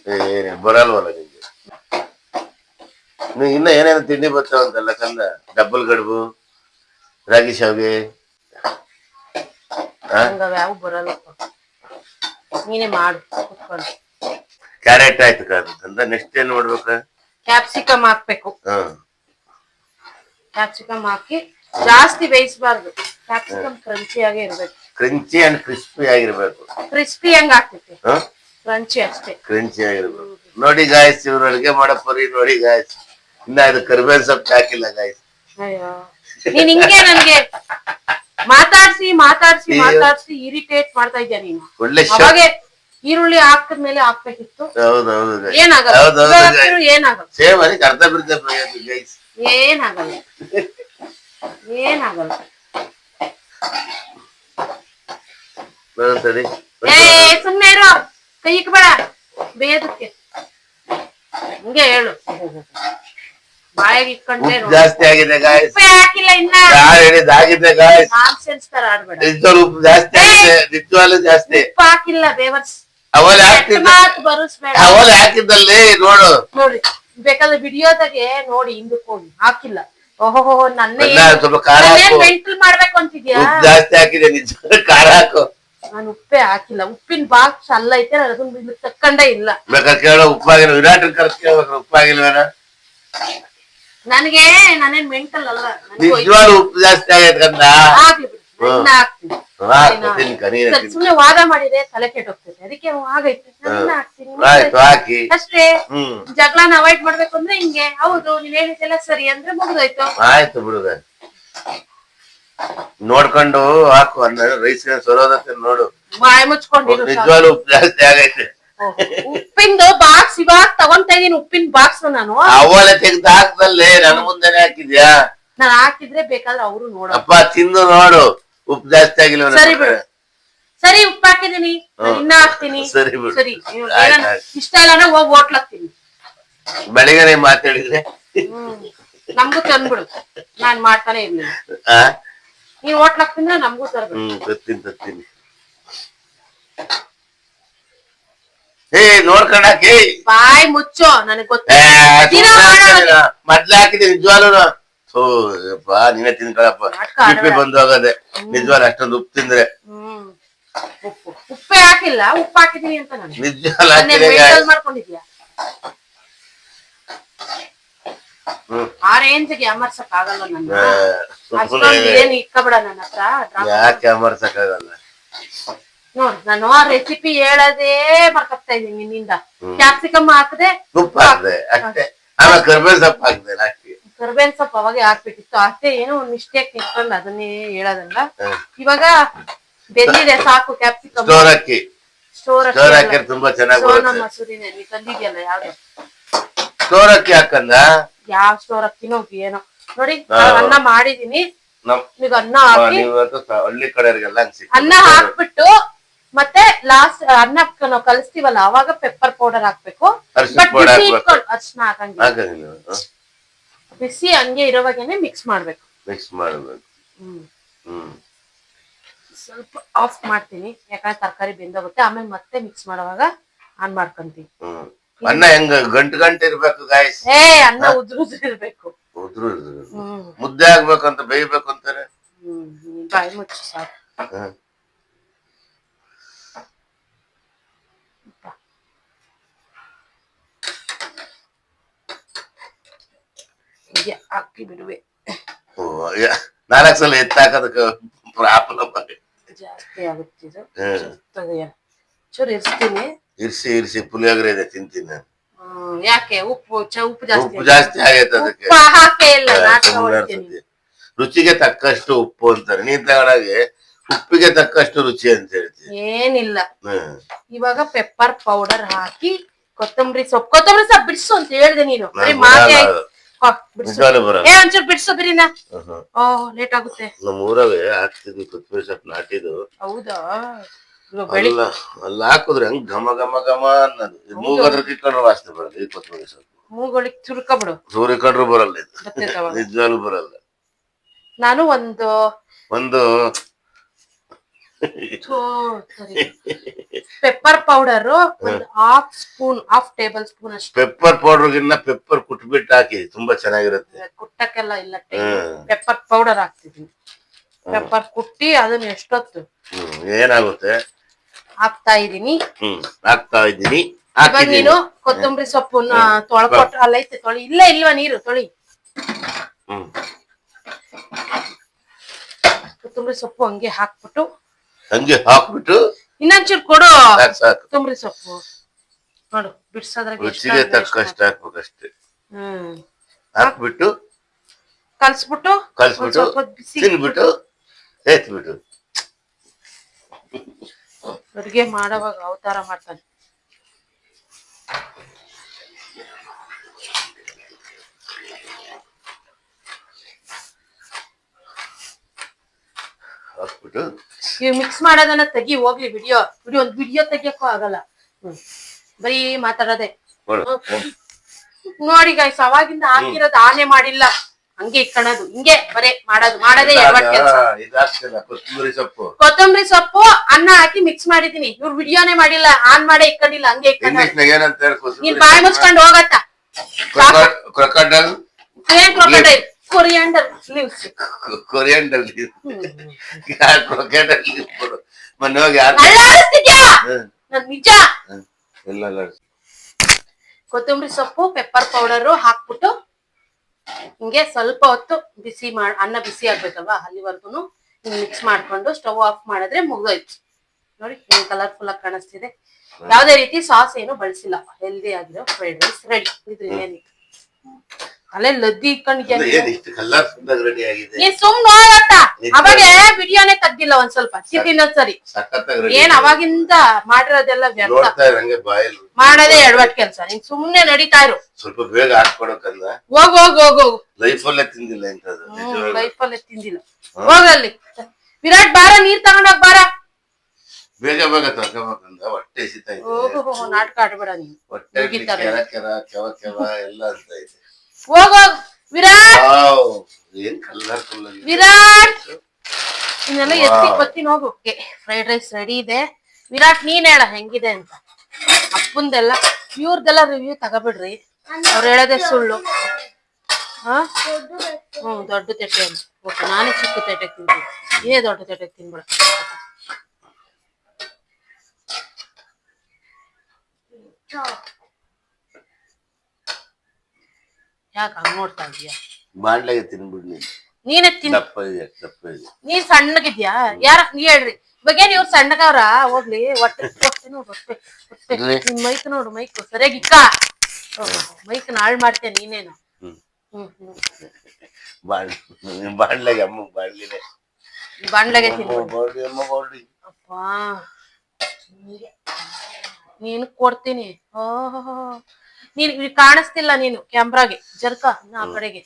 ಬರಲ್ವಲ್ಲ ನಿಮ್ಗೆ ನೀವು ಇನ್ನ ಏನೇನು ತಿಂಡಿ ಬರ್ತಾವಂತಲ್ಲ ಕಂದ ಡಬ್ಬಲ್ ಗಡುಬು ರಾಗಿ ಶಾವ್ಗೆ ಯಾವ ಬರಲ್ಲ ನೀನೇ ಮಾಡು ಕ್ಯಾರೆಟ್ ಆಯ್ತು ಕಂದ ನೆಕ್ಸ್ಟ್ ಏನ್ ಮಾಡ್ಬೇಕ? ಕ್ಯಾಪ್ಸಿಕಮ್ ಹಾಕ್ಬೇಕು. ಹಾ. ಕ್ಯಾಪ್ಸಿಕಮ್ ಹಾಕಿ ಜಾಸ್ತಿ ಬೇಯಿಸಬಾರ್ದು. ಕ್ಯಾಪ್ಸಿಕಮ್ ಕ್ರಂಚಿಯಾಗೆ ಇರ್ಬೇಕು. ಕ್ರಂಚಿ ಅಂಡ್ ಕ್ರಿಸ್ಪಿ ಆಗಿರ್ಬೇಕು. ಕ್ರಿಸ್ಪಿ ಹಂಗ ಆಗ್ತೈತಿ ಕ್ರಂಚಿ ಅಷ್ಟೇ. ಕ್ರಂಚಿ ಆಗಿರ್ಬೇಕು. ನೋಡಿ ಗಾಯ್ಸ್ ಇವ್ರು ಅಡಿಗೆ ಮಾಡೋ ಪರಿ ನೋಡಿ ಗಾಯ್ಸ್ ಇನ್ನ ಇದು ಕರಿಬೇವಿನ ಸೊಪ್ಪು ಹಾಕಿಲ್ಲ ಗಾಯ್ಸ್ ಅಯ್ಯೋ. ನೀನ್ ಹಿಂಗೆ ನನ್ಗೆ ಮಾತಾಡ್ಸಿ ಮಾತಾಡ್ಸಿ ಮಾತಾಡ್ಸಿ ಇರಿಟೇಟ್ ಮಾಡ್ತಾ ಇದ್ದೀನಿ ನೀನು? ಒಳ್ಳೆ ಅವಾಗೆ ಈರುಳ್ಳಿ ಹಾಕಿದ್ಮೇಲೆ ಹಾಕ್ಬೇಕಿತ್ತು. ಏನಾಗಲ್ಲ. ಏನಾಗಲ್ಲ. ಸೇಮ್ ಅದಕ್ಕೆ ಅರ್ಧ ಬಿರ್ಧ ಗೈಸ್ ಏನಾಗಲ್ಲ. ಏನಾಗಲ್ಲ. ಏ ಸುಮ್ಮನೆ ಇರು. ಕೈ ಇಕ್ಬೇಡ. ಬೇಯದಕ್ಕೆ ಹಿಂಗೆ ಹೇಳು. ಬಾಯಿಗೆ ಇಟ್ಕೊಂಡ್ರೆ ಜಾಸ್ತಿ ಆಗಿದೆ ಗಾಯ್ಸ್ ಹಾಕಿಲ್ಲ ಇನ್ನ. ಹೇಳಿದ್ ಆಗಿದೆ ಗಾಯ್ಸ್ ನಾನ್ಸೆನ್ಸ್ ತರ ಆಡ್ಬೇಡ. ನಿಜವಾಗ್ಲೂ ಉಪ್ಪು ಜಾಸ್ತಿ ನಿಜವಾಗ್ಲೂ ಜಾಸ್ತಿ. ಉಪ್ಪು ಹಾಕಿಲ್ಲ ಬೇವರ್ಸ್ ಅವಲ್ ಹಾಕ್ತಿದ್ದ ಮಾತು ಬರುಸ್ಬೇಡ. ಅವಲ್ ಹಾಕಿದ್ದಲ್ಲಿ ನೋಡು. ನೋಡಿ ಬೇಕಾದ್ರೆ ವಿಡಿಯೋದಾಗೆ ನೋಡಿ ಹಿಂದಕ್ಕೆ ಹೋಗಿ ಹಾಕಿಲ್ಲ. ಓಹೋ ನನ್ನೇ ಎಲ್ಲ ಸ್ವಲ್ಪ ಖಾರ ಹಾಕು. ಮೆಂಟಲ್ ಮಾಡ್ಬೇಕು ಅಂತಿದ್ಯಾ? ಉಪ್ಪು ಜಾಸ್ತಿ ಹಾಕಿದೆ ನಿಜ ಖಾರ ಹಾಕು. ನಾನು ಉಪ್ಪೇ ಹಾಕಿಲ್ಲ. ಉಪ್ಪಿನ ಬಾಕ್ಸ್ ಅಲ್ಲ ಐತೆ ನಾನು ಅದನ್ನ ಇಲ್ಲಿ ತಕ್ಕಂಡೇ ಇಲ್ಲ. ಬೇಕಾದ್ರೆ ಕೇಳೋ ಉಪ್ಪಾಗಿಲ್ಲ ವಿರಾಟ್ ಕರ್ಸ್ ಕೇಳ್ಬೇಕು ಉಪ್ಪಾಗಿಲ್ವೇನ ನನಗೆ ನಾನೇನ್ ಮೆಂಟಲ್ ಅಲ್ಲ. ನನಗೂ ನಿಜವಾಗ್ಲೂ ಉಪ್ಪು ಜಾಸ್ತಿ ಆಗೈತೆ ಕಂದ ಆಗ್ಲಿ ಬಿಡು. ಇನ್ನ ಹಾಕ್ತೀನಿ. ಸುಮ್ನೆ ವಾದ ಮಾಡಿದ್ರೆ ತಲೆ ಕೆಟ್ಟೋಗ್ತೈತೆ ಅದಕ್ಕೆ ಹಾಕಿ. ಅಷ್ಟೇ. ಜಗಳನ ಅವಾಯ್ಡ್ ಮಾಡ್ಬೇಕು ಅಂದ್ರೆ ಹಿಂಗೆ. ಹೌದು ನೀನ್ ಹೇಳಿದ್ದೆಲ್ಲ ಸರಿ ಅಂದ್ರೆ ಮುಗಿದೋಯ್ತು. ಆಯ್ತು ಬಿಡುದ ನೋಡ್ಕೊಂಡು ಹಾಕು ಅಂದ್ರೆ ರೈಸ್ ಸೊರೋದಕ್ಕೆ ನೋಡು. ಬಾಯ್ ಮುಚ್ಕೊಂಡು. ನಿಜವಾಗ್ಲೂ ಜಾಸ್ತಿ ಆಗೈತೆ. ಉಪ್ಪಿಂದು ಬಾಕ್ಸ್ ಇವಾಗ ತಗೊಂತಾ ಇದೀನಿ ಉಪ್ಪಿನ ಬಾಕ್ಸ್ ನಾನು. ಅವಳೆ ತೆಗ್ದು ಹಾಕ್ದಲ್ಲೇ ನನ್ ಮುಂದೆನೆ ಹಾಕಿದ್ಯಾ? ನಾನು ಹಾಕಿದ್ರೆ ಬೇಕಾದ್ರೆ ಅವರು ನೋಡ ಅಪ್ಪ ತಿಂದು ನೋಡು. ಉಪ್ಪು ಜಾಸ್ತಿ ಆಗಿಲ್ಲ [laughs] ಸರಿ ಬಿಡು. ಸರಿ ಉಪ್ಪು ಹಾಕಿದೀನಿ ನಾನ್ ಇನ್ನ ಹಾಕ್ತೀನಿ. ಸರಿ ಬಿಡು. ಸರಿ ನೀವು ಆಯ್ತ್ ಏನಾನ ಆಯ್ತ್. ಇಷ್ಟ ಇಲ್ಲ ಹೋಗಿ ಹೋಟ್ಲ್ ಹಾಕ್ತೀನಿ. ಬೆಳಿಗ್ಗೆ ಮಾತಾಡಿದ್ರೆ? ಹ್ಮ್. ನಮ್ಗೂ ತಂದ್ಬಿಡು. ನಾನ್ ಮಾಡ್ತಾನೆ ಇರ್ಲಿಲ್ಲ ಆ? ನೀವ್ ಹೋಟ್ಲ್ ಹಾಕ್ತೀನಿ ನಮ್ಗೂ ತರ್ಬೇಕು ಹ್ಮ್ ತತ್ತೀನಿ ತತ್ತೀನಿ ಏ ನೋಡ್ಕೊಂಡ್ ಹಾಕಿ. ಬಾಯ್ ಮುಚ್ಚೋ ನನಗ್ ಗೊತ್ತ. ದಿನ ಮಾಡೋದು. ಹಾಕಿದೆ ನಿಜವಾಗ್ಲೂ ಥೂ ಅಪ್ಪ ನೀನೇ ತಿನ್ಕೊಳಪ್ಪ. ಆಡ್ಬೇಡ. ಬಂದು ಹೋಗದೆ ನಿಜವಾಗ್ಲೂ ಅಷ್ಟೊಂದು ಉಪ್ಪು ತಿಂದ್ರೆ. ಉಪ್ಪು ಉಪ್ಪೇ ಹಾಕಿಲ್ಲ ಉಪ್ಪು ಹಾಕಿದೀನಿ ಅಂತ ನಾನು. ಮಾಡ್ಕೊಂಡಿದ್ಯಾ? ಆ ರೇಂಜ್ಗೆ ಅಮರ್ಸಕ್ ಆಗಲ್ಲ ನನ್ನ ಏನ್ ಇಕ್ಕಬೇಡ ನನ್ನ ಹತ್ರ ಯಾಕೆ ಅಮರ್ಸಕ್ಕಾಗಲ್ಲ? ನೋಡ್ ನಾನು ಆ ರೆಸಿಪಿ ಹೇಳದೇ ಮರ್ಕಪ್ತಾ ಇದೀನಿ ನಿನ್ನಿಂದ. ಕ್ಯಾಪ್ಸಿಕಮ್ ಹಾಕದೆ ಉಪ್ಪು ಹಾಕದೆ ಅಷ್ಟೇ. ಆಮೇಲೆ ಸೊಪ್ಪು ಲಾಸ್ಟ್ಗೆ ಅವಾಗೆ ಹಾಕ್ಬೇಕಿತ್ತು ಅಷ್ಟೇ ಏನೋ ಒಂದ್ ಮಿಸ್ಟೇಕ್ ನಿಂತ್ಕೊಂಡು ಅದನ್ನೇ ಹೇಳೋದಲ್ಲ. ಇವಾಗ ಬೆಂದಿದೆ ಸಾಕು ಕ್ಯಾಪ್ಸಿಕಮ್ ಸ್ಟೋರ್ ಅಕ್ಕಿ ಸ್ಟೋರ್ ಸ್ಟೋರ್ ಹಾಕಿದ್ರೆ ತುಂಬಾ ಚೆನ್ನಾಗಿ ಸೋನ ಬರುತ್ತೆ. ಮಸೂರಿನೇ ನೀ ತಂದಿದ್ಯಲ್ಲ ಯಾವ್ದು? ಸ್ಟೋರ್ ಅಕ್ಕಿ ಹಾಕಂದ? ಯಾವ ಸ್ಟೋರ್ ಅಕ್ಕಿನೋ ಏನೋ. ನೋಡಿ ಅನ್ನ ಮಾಡಿದೀನಿ. ಈಗ ಅನ್ನ ಹಾಕಿ. ಹಳ್ಳಿ ಕಡೆಯವರಿಗೆಲ್ಲ ಅನ್ನ ಹಾಕ್ಬಿಟ್ಟು ಮತ್ತೆ ಲಾಸ್ಟ್ ಅನ್ನ ನಾವು ಕಲಿಸ್ತೀವಲ್ಲ ಅವಾಗ ಪೆಪ್ಪರ್ ಪೌಡರ್ ಹಾಕ್ಬೇಕು. ಅರ್ಶಿನ ಬಟ್. ಇಟ್ಕೊಂಡು ಅರ್ಶಿನ ಹಾಕಂಗಿಲ್ಲ? ಬಿಸಿ ಹಂಗೆ ಇರೋವಾಗೇನೆ ಮಿಕ್ಸ್ ಮಾಡ್ಬೇಕು. ಮಿಕ್ಸ್ ಮಾಡ್ಬೇಕು. ಹ್ಮ್. ಹ್ಮ್. ಸ್ವಲ್ಪ ಆಫ್ ಮಾಡ್ತೀನಿ. ಯಾಕಂದ್ರೆ ತರಕಾರಿ ಬೆಂದೋಗುತ್ತೆ. ಆಮೇಲೆ ಮತ್ತೆ ಮಿಕ್ಸ್ ಮಾಡುವಾಗ ಆನ್ ಮಾಡ್ಕೊಂತೀನಿ. ಹ್ಮ್. ಅನ್ನ ಹೆಂಗ ಗಂಟು ಗಂಟೆ ಇರ್ಬೇಕು ಗಾಯಸ್ ಏ ಅನ್ನ ಉದ್ರು ಉದ್ರು ಇರ್ಬೇಕು. ಉದ್ರು. ಹ್ಮ್. ಮುದ್ದೆ ಆಗ್ಬೇಕಂತ ಬೇಯ್ಬೇಕು ಅಂತಾರೆ ಹ್ಮ್. ಹ್ಮ್. ಬಾಯಿ ಮುಚ್ಚಿ ಸಾಕು. ಹೀಗೆ ಹಾಕಿ ಬಿಡುವೆ ಓ, ಯ- ನಾಲ್ಕು ಸಲ ಎತ್ತಾಕೋದಕ್ಕೆ ಪ್ರಾಬ್ಲಮ್ ಜಾಸ್ತಿ ಆಗುತ್ತೆ ಇದು ಹ್ಮ್ ತೆಗೆಯ. ಚೂರು ಇರಿಸ್ತೀನಿ ಇರ್ಸಿ ಇರ್ಸಿ ಪುಳಿಯೋಗರೆ ಇದೆ ತಿಂತೀನಿ ನಾನು. ಹ್ಮ್, ಯಾಕೆ? ಉಪ್ಪು ಚ ಉಪ್ಪು ಜಾಸ್ತಿ ಉಪ್ಪು ಜಾಸ್ತಿ ಆಗೈತೆ ಅದಕ್ಕೆ. ಉಪ್ಪು ಹಾಕೇ ಇಲ್ಲ ನಾಟಕ ಸುಮ್ನೆ ಅನ್ಸುತ್ತೆ. ರುಚಿಗೆ ತಕ್ಕಷ್ಟು ಉಪ್ಪು ಅಂತಾರೆ. ನೀನ್ ತಗೊಂಡಾಗೆ ಉಪ್ಪಿಗೆ ತಕ್ಕಷ್ಟು ರುಚಿ ಅಂತ ಹೇಳ್ತೀನಿ ಏನಿಲ್ಲ. ಹ್ಮ್ ಇವಾಗ ಪೆಪ್ಪರ್ ಪೌಡರ್ ಹಾಕಿ ಕೊತ್ತಂಬರಿ ಸೊಪ್ಪು. ಕೊತ್ತಂಬರಿ ಸೊಪ್ಪು ಬಿಡಿಸು ಅಂತ ಹೇಳ್ದೆ ನೀನು. ಬರೀ ಮಾತೆ ಏ ಒಂಚೂರು ಬಿಡ್ಸು ಬಿರಿನ. ಹ್ಮ್, ಹ್ಮ್. ಓ ಲೇಟ್ ಆಗುತ್ತೆ. ನಮ್ಮ ಊರಾಗೆ ಹಾಕ್ತಿದ್ವಿ ಕೊತ್ತಂಬರಿ ಸೊಪ್ಪು ನಾಟಿದ್ದು. ಹೌದಾ? ಇವಾಗ ಬೆಳಿ ಅಲ್ಲ ಅಲ್ಲಿ ಹಾಕಿದ್ರೆ ಹಂಗ್ ಘಮ ಘಮ ಘಮ ಅನ್ನೋದು. ಮೂಗದ್ರ ಕಿತ್ಕೊಂಡ್ರೆ ವಾಸನೆ ಬರಲ್ಲ ಈ ಕೊತ್ತಂಬರಿ ಸೊಪ್ಪು. ಮೂಗೊಳಿಗೆ ಚುರುಕ ಬಿಡು. ಕಂಡ್ರು ಬರಲ್ಲ ಇದು. ಗೊತ್ತೈತವ ನಿಜವಾಗ್ಲೂ ಬರಲ್ಲ. ನಾನು ಒಂದು ಒಂದು ಪೆಪ್ಪರ್ ಪೌಡರ್ ಒಂದು half spoon half tablespoon ಅಷ್ಟು. ಪೆಪ್ಪರ್ ಪೌಡರ್ ಗಿನ್ನ ಪೆಪ್ಪರ್ ಕುಟ್ಬಿಟ್ಟು ಹಾಕಿ ತುಂಬಾ ಚೆನ್ನಾಗಿರುತ್ತೆ. ಕುಟ್ಟಕ್ಕೆಲ್ಲ ಇಲ್ಲ. ಪೆಪ್ಪರ್ ಪೌಡರ್ ಹಾಕ್ತಿದೀನಿ ಪೆಪ್ಪರ್ ಕುಟ್ಟಿ ಅದನ್ನ ಎಷ್ಟೊತ್ತು? ಏನಾಗುತ್ತೆ? ಹಾಕ್ತಾ ಇದೀನಿ ಹಾಕ್ತಾ ಇವಾಗ ಹಾಕಿದ್ದೀನಿ. ನೀನು ಕೊತ್ತಂಬರಿ ಸೊಪ್ಪನ್ನ ತೊಳ್ಕೊಟ್ಟು ಅಲ್ಲೈತೆ ತೊಳಿ. ಇಲ್ಲ ಇಲ್ವಾ ನೀರು? ತೊಳಿ. ಕೊತ್ತಂಬರಿ ಸೊಪ್ಪು ಹಂಗೆ ಹಾಕ್ಬಿಟ್ಟು ಹಂಗೆ ಹಾಕ್ಬಿಟ್ಟು ಇನ್ನೊಂಚೂರು ಕೊಡು. ಸಾಕು ಸಾಕು. ಕೊತ್ತಂಬರಿ ಸೊಪ್ಪು. ನೋಡು ಬಿಡ್ಸೋದ್ರಾಗ ರುಚಿಗೆ ಹಾಕ್ಬೇಕು, ಅಷ್ಟೇ ತಕ್ಕಷ್ಟು ಹಾಕ್ಬೇಕಷ್ಟೇ. ಹ್ಮ್. ಹಾಕ್ಬಿಟ್ಟು ಕಲ್ಸ್ಬಿಟ್ಟು ಕಲ್ಸ್ಬಿಟ್ಟು ಸ್ವಲ್ಪ ಬಿಸಿ ತಿನ್ಬಿಟ್ಟು ಎತ್ಬಿಟ್ಟು ಅಡುಗೆ ಮಾಡೋವಾಗ ಅವತಾರ ಮಾಡ್ತಾನೆ. ಹಾಕ್ಬಿಟ್ಟು ಇವ್ ಮಿಕ್ಸ್ ಮಾಡೋದನ್ನ ತೆಗಿ ಹೋಗ್ಲಿ ವಿಡಿಯೋ ವಿಡಿಯೋ ಒಂದ್ ವಿಡಿಯೋ ತೆಗಿಯಕ್ಕೂ ಆಗಲ್ಲ. ಬರೀ ಮಾತಾಡೋದೆ. ನೋಡಿ. ಗಾಯ್ಸ್ ಅವಾಗಿಂದ ಹಾಕಿರೋದು ಆನೆ ಮಾಡಿಲ್ಲ. ಹಂಗೆ ಇಕ್ಕಣದು. ಹಿಂಗೆ ಬರೇ ಮಾಡೋದು. ಮಾಡೋದೇ ಕೆಲ್ಸ. ಕೊತ್ತಂಬರಿ ಸೊಪ್ಪು. ಕೊತ್ತಂಬರಿ ಸೊಪ್ಪು ಅನ್ನ ಹಾಕಿ ಮಿಕ್ಸ್ ಮಾಡಿದೀನಿ ಇವ್ರು ವಿಡಿಯೋನೇ ಮಾಡಿಲ್ಲ. ಆನ್ ಮಾಡೇ ಇಕ್ಕಂಡಿಲ್ಲ. ಹಂಗೆ ಹೇಳಿ? ನೀನ್ ಬಾಯಿ ಮುಚ್ಕೊಂಡು ಹೋಗತ್ತ? ಕ್ರೊಕಡಲ್ ಏನ್ ಕ್ರೊಕಡೈಲ್ ಕೊರಿಯಾಂಡರ್ ಲೀವ್ಸ್ ಮೊನ್ನೆ ಹೋಗಿ ನನ್ ನಿಜ! ಇಲ್ಲ ಇಲ್ಲ ಕೊತ್ತಂಬರಿ ಸೊಪ್ಪು ಪೆಪ್ಪರ್ ಪೌಡರ್ ಹಾಕ್ಬಿಟ್ಟು ಹಿಂಗೆ ಸ್ವಲ್ಪ ಹೊತ್ತು ಬಿಸಿ ಮಾಡ ಅನ್ನ ಬಿಸಿ ಆಗ್ಬೇಕಲ್ವಾ ಅಲ್ಲಿವರೆಗೂ ಮಿಕ್ಸ್ ಮಾಡ್ಕೊಂಡು ಸ್ಟವ್ ಆಫ್ ಮಾಡಿದ್ರೆ ಮುಗ್ದೋಯ್ತು. ನೋಡಿ ಏನ್ ಕಲರ್ಫುಲ್ ಆಗಿ ಕಾಣಿಸ್ತಿದೆ. ಯಾವ್ದೇ ರೀತಿ ಸಾಸ್ ಏನು ಬಳಸಿಲ್ಲ. ಹೆಲ್ದಿ ಆಗಿರೋ ಫ್ರೈಡ್ ರೈಸ್ ರೆಡಿ ಇದ್ರಿಂದ ಏನಿತ್ತು ಅಲ್ಲೇ ಲದ್ದಿ ಇಟ್ಕೊಂಡಿದ್ಯಾ ಏನ್ ಇಷ್ಟು ಸುಂದರ ರೆಡಿ ಆಗಿದೆ? ನೀನ್ ಸುಮ್ನೆ ಹೋಗತ್ತ ಅವಾಗ ವಿಡಿಯೋನೇ ತೆಗ್ದಿಲ್ಲ ಒಂದ್ ಸ್ವಲ್ಪ. ಇನ್ನೊಂದ್ ಸರಿ. ಸಖತ್ತಾಗಿ ರೆಡಿ ಏನ್ ಅವಾಗಿಂದ ಮಾಡಿರೋದೆಲ್ಲ ವ್ಯರ್ಥ. ನೋಡ್ತಾ ಇರಂಗೆ ಬಾಯಲ್ಲಿ ಮಾಡೋದೇ ಎಡವಟ್ ಕೆಲ್ಸ. ನೀನ್ ಸುಮ್ನೆ ನಡೀತಾ ಇರು. ಸ್ವಲ್ಪ ಬೇಗ ಹಾಕ್ಕೊಡಕಂದ ಹೋಗ್ ಹೋಗ್ ಹೋಗ್ ಹೋಗು. ಲೈಫ್ ಅಲ್ಲೇ ತಿಂದಿಲ್ಲ ಇಂಥದ್ದು ನಿಜವಾಗ್ಲೂ. ಲೈಫಲ್ಲೇ ತಿಂದಿಲ್ಲ. ಹೋಗಲ್ಲಿ ವಿರಾಟ್ ಬಾರ ನೀರ್ ತಗೊಂಡೋಗ್ ಬಾರ. ಬೇಗ ಬೇಗ ತಗೋಬೇಕಂದ ಹೊಟ್ಟೆ ಸಿತ ಇದೆ. ಹೋಗು ನಾಟಕ ಆಡ್ಬೇಡ ನೀನು. ಹೊಟ್ಟೆ ಮುಗಿತಾರೆ. ಕೆರ ಕೆರ ಕೆವ ಕೆವ ಎಲ್ಲ ಅಂತ ಇದೆ. ಹೋಗ್ ಹೋಗ್. ವಿರಾಟ್. ಏನ್ ವಿರಾಟ್. ಇನ್ನೆಲ್ಲ ಎತ್ತಿ ಬತ್ತೀನಿ ಹೋಗು. ಫ್ರೈಡ್ ರೈಸ್ ರೆಡಿ ಇದೆ. ವಿರಾಟ್ ನೀನ್ ಹೇಳ ಹೆಂಗಿದೆ ಅಂತ. ಅಪ್ಪಂದೆಲ್ಲ ಇವ್ರದೆಲ್ಲ ರಿವ್ಯೂ ತಗೋಬಿಡ್ರಿ. ಅವ್ರು ಹೇಳೋದೇ ಸುಳ್ಳು. ಹಾ? ಹ್ಮ್ ದೊಡ್ಡ ತೆಟ್ಟೆ ಅಂತ. ಓಕೆ ನಾನೇ ಚಿಕ್ಕ ತೆಟ್ಟೆ ತಿಂತೀನಿ. ಏನೇ ದೊಡ್ಡ ತೆಟ್ಟೆ ತಿನ್ಬಿಡ. ಯಾಕೆ ಹಂಗ್ ನೋಡ್ತಾ ಇದೀಯ? ಮಾಡ್ಲಾಗೆ ತಿನ್ಬಿಡ್ ನೀನ್. ನೀನೇ ತಿನ್ ದಪ್ಪ ಇದೆ ದಪ್ಪ ಇದೆ. ನೀನ್ ಸಣ್ಣಗಿದ್ಯಾ ಯಾರ ನೀ ಹೇಳ್ರಿ. ಇವಾಗೇನ್ ಇವ್ರು ಸಣ್ಣಗವ್ರ? ಹೋಗ್ಲಿ ಹೊಟ್ಟೆ ಹೊಟ್ಟೆ ನೋಡು ಹೊಟ್ಟೆ ಹೊಟ್ಟೆ ಇರ್ಲಿ. ನಿನ್ ಮೈಕ್ ನೋಡು ಮೈಕ್. ಸರಿಯಾಗಿ ಇಕ್ಕ. ಮೈಕ್ ಹಾಳ್ ಮಾಡ್ತೀಯ ನೀನೇನು. ಹ್ಮ್. ಹ್ಮ್ ಹ್ಮ್. ಬಾಳ್ ಬಾಣ್ಲಾಗೆ ಅಮ್ಮ ಬಾಳ್ಲಿದೆ ಬಾಂಡ್ಲೆಗೆ ಅಮ್ಮ ತಿನ್ಬಿಡು ಅಪ್ಪಾ. ನೀನು ಕೊಡ್ತೀನಿ. ಓಹೋ ನೀನ್ ಕಾಣಿಸ್ತಿಲ್ಲ ನೀನು ಕ್ಯಾಮ್ರಾಗೆ ಜರ್ಕ ನಾ ಆ ಕಡೆಗೆ.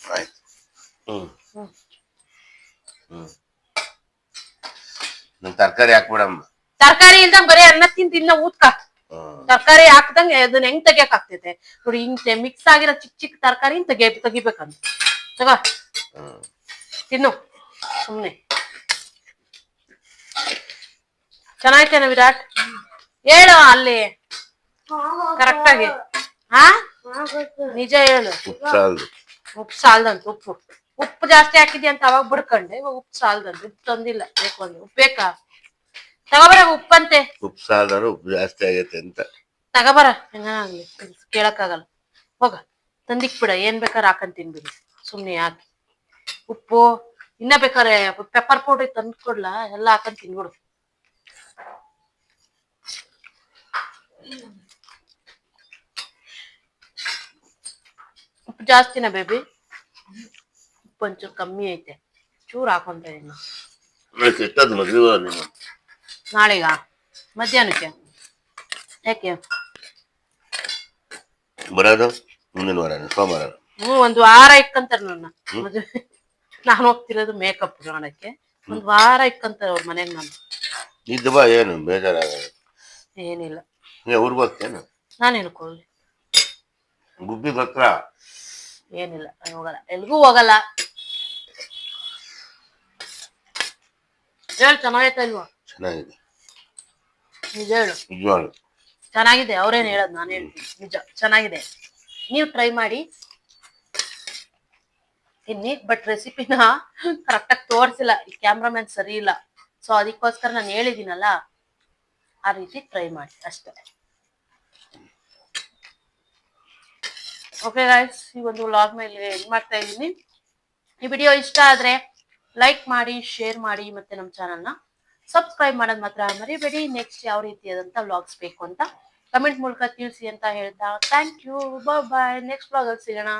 ತರಕಾರಿ ಹಾಕ್ಬಿಡಮ್ಮ. ತರಕಾರಿ ಇಲ್ದಂಗ್ ಬರೀ ಅನ್ನ ತಿಂದು ಇನ್ನ ಊದ್ಕ. ತರಕಾರಿ ಹಾಕ್ದಂಗೆ ಅದನ್ನ ಹೆಂಗ್ ತೆಗಿಯಕ್ ಆಗ್ತೈತೆ ನೋಡಿ ಹಿಂಗ್ ಮಿಕ್ಸ್ ಆಗಿರೋ ಚಿಕ್ಕ ಚಿಕ್ಕ ತರಕಾರಿ ತೆಗಿ ತೆಗಿಬೇಕಂತ. ತಗೋ. ತಿನ್ನು. ಸುಮ್ನೆ. ಚೆನ್ನಾಯ್ತೇನ ವಿರಾಟ್? ಹೇಳು ಅಲ್ಲಿ. ಕರೆಕ್ಟ್ ಆಗಿ. ಹಾ ನಿಜ ಹೇಳು. ಉಪ್ಪು ಸಾಲದು. ಉಪ್ಪು ಸಾಲ್ದಂತ ಉಪ್ಪು. ಉಪ್ಪು ಜಾಸ್ತಿ ಹಾಕಿದ್ಯಾ ಅಂತ ಅವಾಗ ಬಿಡ್ಕೊಂಡೆ ಇವಾಗ ಉಪ್ಪು ಸಾಲ್ದಂತ ಉಪ್ಪು ತಂದಿಲ್ಲ. ಬೇಕು ಅಂದ್ರೆ ಉಪ್ಪು ಬೇಕಾ? ತಗೋಬರ ಉಪ್ಪಂತೆ ಉಪ್ಪು ಸಾಲದಾರು ಉಪ್ಪು ಜಾಸ್ತಿ ಆಗೈತೆ ಅಂತ. ತಗೋಬರ. ಹೆಂಗಾಗ್ಲಿ ಕೇಳಕ್ಕಾಗಲ್ಲ. ಹೋಗ ತಂದಿಕ್ ಬಿಡ ಏನ್ ಬೇಕಾದ್ರೆ ಹಾಕೊಂಡ್ ತಿನ್ಬಿಡಿ. ಸುಮ್ನೆ ಹಾಕಿ. ಉಪ್ಪು ಇನ್ನ ಬೇಕಾದ್ರೆ ಪೆಪ್ಪರ್ ಪೌಡ್ರಿ ತಂದ್ಕೊಡ್ಲಾ? ಎಲ್ಲ ಹಾಕೊಂಡ್ ತಿನ್ಬಿಡು. ಜಾಸ್ತಿನ ಬೇಬಿ ಉಪ್ಪು ಒಂಚೂರು ಕಮ್ಮಿ ಐತೆ. ಚೂರು ಹಾಕೊಂತ ಇನ್ನು. ಮದುವೆ ನೀನು. ನಾಳೆಗ? ಮಧ್ಯಾಹ್ನಕ್ಕೆ? ಯಾಕೆ? ಬರೋದು? ಮುಂದಿನ ವಾರ ಸೋಮವಾರ. ಹ್ಞೂ ಒಂದ್ ವಾರ ಇಕ್ಕಂತಾರೆ ನನ್ನ. ಮದ್ವೆ. ನಾನು ಹೋಗ್ತಿರೋದು ಮೇಕಪ್ ಮಾಡೋಕ್ಕೆ ಒಂದು ವಾರ ಇಕ್ಕಂತಾರ ಅವ್ರ ಮನೆಗೆ ನಾನು. ಇದ್ದು ಬಾ ಏನು ಬೇಜಾರಾಗಲ್ಲ ಏನಿಲ್ಲ. ಏ ಊರ್ಗ್ ಹೋಗ್ತೇನು ನಾನೇನು ಹೇಳ್ಕೊಳ್ಳಿ ಗುಬ್ಬಿ ಬಕ್ರ? ಏನಿಲ್ಲ ನಾನ್ ಹೋಗಲ್ಲ ಎಲ್ಗೂ ಹೋಗಲ್ಲ ಹೇಳು ಚೆನ್ನಾಗೈತಲ್ವಾ ಚೆನ್ನಾಗಿದೆ ನಿಜ ಹೇಳು ನಿಜವಾಗ್ಲು ಚೆನ್ನಾಗಿದೆ ಅವ್ರೇನ್ ಹೇಳದ್ ನಾನು ಹೇಳ್ತೀನಿ ನಿಜ ಚೆನ್ನಾಗಿದೆ ನೀವು ಟ್ರೈ ಮಾಡಿ ತಿನ್ನಿ ಬಟ್ ರೆಸಿಪಿನ ಕರೆಕ್ಟಾಗಿ ತೋರಿಸಿಲ್ಲ ಈ ಕ್ಯಾಮ್ರಾಮ್ಯಾನ್ ಸರಿ ಇಲ್ಲ ಸೊ ಅದಕ್ಕೋಸ್ಕರ ನಾನು ಹೇಳಿದ್ದೀನಲ್ಲ ಆ ರೀತಿ ಟ್ರೈ ಮಾಡಿ ಅಷ್ಟೇ ಓಕೆ ಗಾಯ್ಸ್ ಈ ಒಂದು ವ್ಲಾಗ್ ಮೇಲೆ ಇದು ಮಾಡ್ತಾ ಇದ್ದೀನಿ. ಈ ವಿಡಿಯೋ ಇಷ್ಟ ಆದ್ರೆ ಲೈಕ್ ಮಾಡಿ ಶೇರ್ ಮಾಡಿ ಮತ್ತೆ ನಮ್ಮ ಚಾನಲ್ನ ಸಬ್ಸ್ಕ್ರೈಬ್ ಮಾಡೋದು ಮಾತ್ರ ಮರಿಬೇಡಿ. ನೆಕ್ಸ್ಟ್ ಯಾವ ರೀತಿಯಾದಂಥ ವ್ಲಾಗ್ಸ್ ಬೇಕು ಅಂತ ಕಮೆಂಟ್ ಮೂಲಕ ತಿಳಿಸಿ ಅಂತ ಹೇಳ್ತಾ ಥ್ಯಾಂಕ್ ಯು ಬಾಯ್ ನೆಕ್ಸ್ಟ್ ವ್ಲಾಗಲ್ಲಿ ಸಿಗೋಣ.